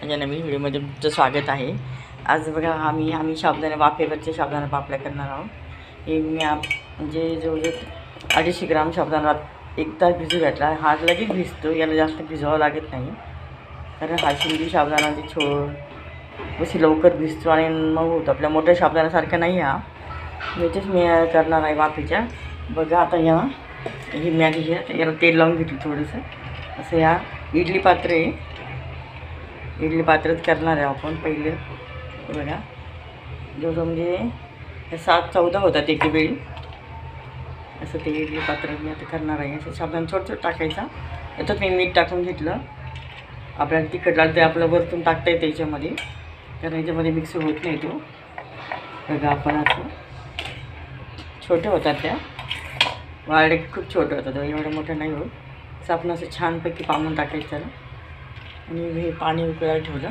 माझ्या नवीन व्हिडिओमध्ये तुमचं स्वागत आहे. आज बघा आम्ही आम्ही साबुदाणे वाफेवरचे साबुदाणा पापड्या करणार आहोत. हे मी आप म्हणजे जवळजवळ अडीचशे ग्राम साबुदाणा एक तास भिजू घातला. हा लगेच भिजतो याला जास्त भिजवावं लागत नाही. कारण हा शिंदी साबुदाणा छोड छो कशी लवकर भिजतो आणि मग होतो. आपल्या मोठ्या साबुदाण्यासारखा नाही हा. याच्याच मी करणार आहे वाफेच्या बघा आता या. ही मॅगी हे याला तेल लावून घेतो थोडंसं. असं या. इडली पात्र. आहे इडली पात्रच करणार आहे आपण पहिले. बघा. जवळ म्हणजे सात चौदा होतात एक वेळी. असं ते इडली पात्र मी आता करणार आहे. असं साबण छोटं छोटं टाकायचा. याच्यात मी मीठ टाकून घेतलं. आपल्याला तिखट लागतं ते आपलं वरतून टाकता येतं याच्यामध्ये. कारण याच्यामध्ये मिक्स होत नाही तो. बघा आपण असं. छोटे होतात त्या. वाळडे खूप छोटे होतात. एवढं मोठं नाही होत. असं आपण असं छानपैकी पामून टाकायचं. त्याला आणि हे पाणी उकळायला ठेवलं.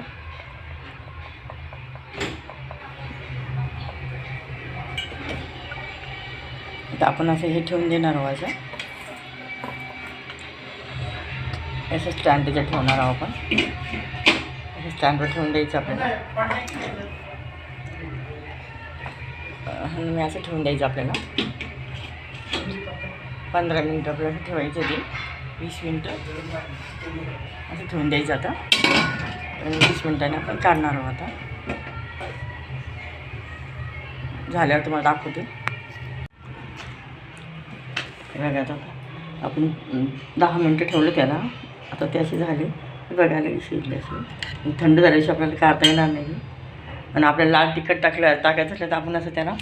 आता आपण असं हे ठेवून देणार आहोत असं. असं स्टँड त्याच्यात ठेवणार आहोत आपण. असं स्टँडवर ठेवून द्यायचं आपल्याला. मी असं ठेवून द्यायचं आपल्याला. पंधरा मिनटं आपल्याला ठेवायचं ते. वीस मिनटं. असं ठेवून द्यायचं आता. वीस मिनटाने आपण काढणार आहोत आता. झाल्यावर तुम्हाला दाखवते. बघा आता. आपण दहा मिनटं ठेवलं त्याला. आता ते असे झाले. बघायला शिजले असे. थंड झाल्याशी आपल्याला काढता येणार नाही. आणि आपल्याला लाल तिखट टाकलं टाकायचं असलं तर आपण असं त्याला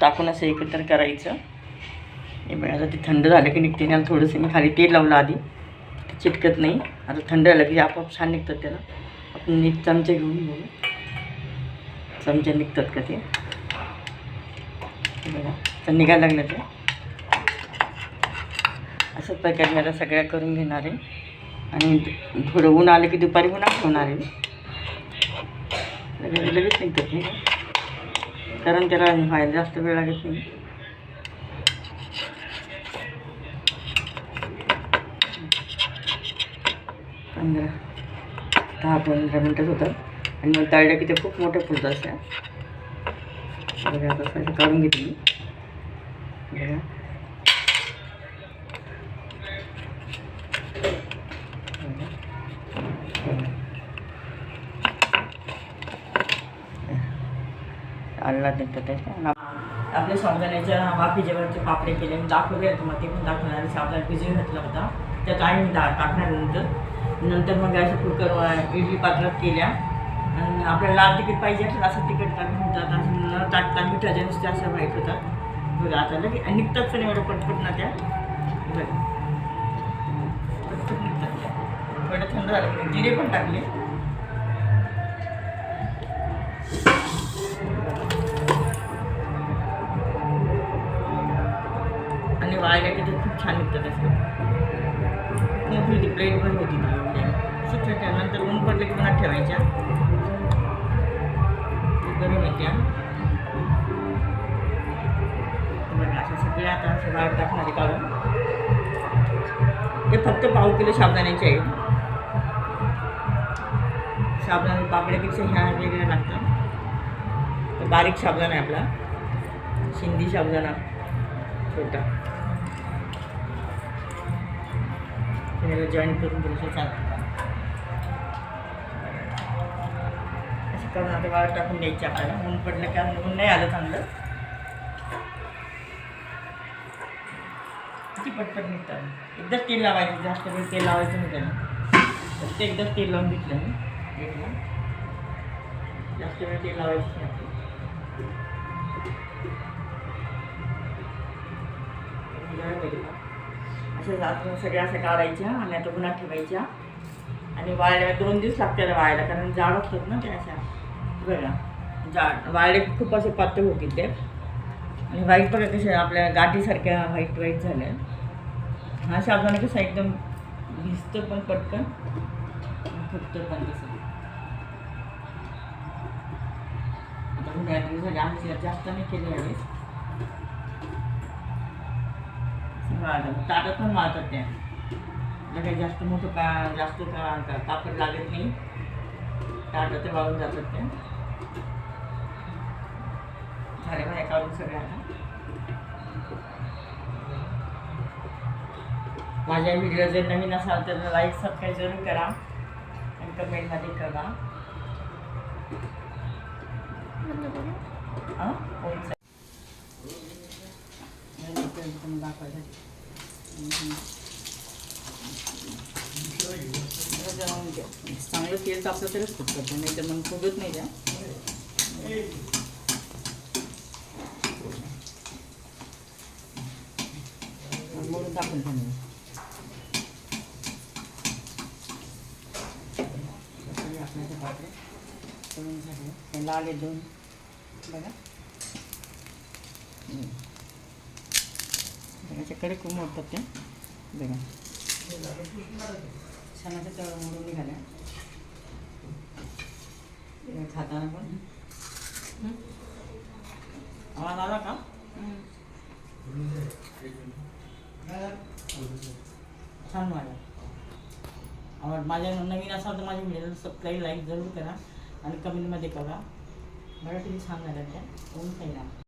टाकून असं एकत्र करायचं. हे बघा आता ते थंड झालं की निघते त्याला थोडंसं मी खाली तेल लावलं आधी. ते चिटकत नाही. आता थंड झालं की आपोआप छान निघतात त्याला. आपण नीट चमचे घेऊन बघू. चमचे निघतात का ते? बघा तर निघायला लागलं ते. असंच प्रकारे मी आता सगळ्या करून घेणार आहे. आणि थोडं ऊन आलं की दुपारी उन्हात ठेवणार आहे लगेच लगेच निघतात नाही कारण त्याला व्हायला जास्त वेळ लागत नाही. पंधरा दहा पंधरा मिनटात होतं आणि मग तळल्या की ते खूप मोठं फुलतात अशा. बघा आता असं काढून घेतली बघा. आला देतात त्याच्या. आपल्या साबुदाण्याच्या वाफेजेवरचे पापडे केले दाखवले तुम्हाला ते पण दाखवणार आहे. साबुदाणा घेतला घातला होता. त्यात आहे मी दा टाकणार नंतर. नंतर मग अशा कुकर इडली पात्रात केल्या. आणि आपल्याला लाल तिकीट पाहिजे असेल असं तिकीट टाकून होतात असं न टाकता मिठाच्या नुसत्या असं व्हाईट होतात. बघा आता लगे आणि निघतात पण एवढं पटपट ना त्या. बघा. पटपट निघतात त्या. थोडं थंड झालं जिरे पण टाकले. आणि वाळल्या की ते खूप छान निघतात असं मोठी ती पण होती ती. एवढी असं ऊन पडले की पुन्हा ठेवायच्या. ते गरम येत्या असं सगळे आता बाहेर टाकणारे काढून. हे फक्त पाव किलो साबुदाण्याचे आहे साबुदाणे पापड्यापेक्षा ह्या वेगळ्या लागतात. तर बारीक साबुदाणा आहे आपला. शिंदी साबदाणा छोटा. त्याला जॉईन करून दिलं चालतं. असं करून आता वाळत टाकून द्यायची आपल्याला. ऊन पडलं का ऊन नाही आलं चांगलं. किती पटपट निघतात एकदाच तेल लावायचं जास्त वेळ तेल लावायचं नाही त्याला. फक्त एकदाच तेल लावून घेतलं मी. जास्त वेळ तेल लावायचं नाही आपलं. गरम आहे जात सगळ्या असं काढायच्या आणि आता उन्हात ठेवायच्या. आणि वाळल्या दोन दिवस लागतात वाळायला कारण जाड असतात ना त्या अशा. बघा जाड. वाळले खूप असे पातळ होतील ते आणि व्हाईट बघा कसे आपल्या गाठीसारख्या व्हाईट व्हाईट झाल्या. हा साबण कसं एकदम भिजतं पण पटकन. फुटतं पण तसं आता उन्हाळ्यात झाले जास्त नाही केली यावेळेस वाळतात ताटात पण वाळतात त्या. त्याला काही जास्त मोठं का जास्त का कापड लागत नाही. टाकं ते वाळून जातात ते झाले बाहेर काढून सगळे माझ्या व्हिडिओ जर नवीन असाल तर लाईक सबस्क्राईब जरूर करा. आणि कमेंटमध्ये करा हां? दाखवायचं. हम्म. जाऊन द्या. चांगलं तेल तापलं तरच खूप करतो नाही तर मग फुगत नाही द्या म्हणून टाकून ठेवलं तसंही पात्र करून झाले लाल दोन बघा हम्म. बघा कडे खूप मोडतात ते बघा छान तळ मोडून निघाल्या खाताना पण आवाज़ आला का छान वाटलं आवड माझ्या नवीन असाल तर माझ्या व्हिडिओला सबस्क्राईब लाईक ज़रूर करा आणि कमेंटमध्ये करा किती छान झालं त्या होऊन खाईला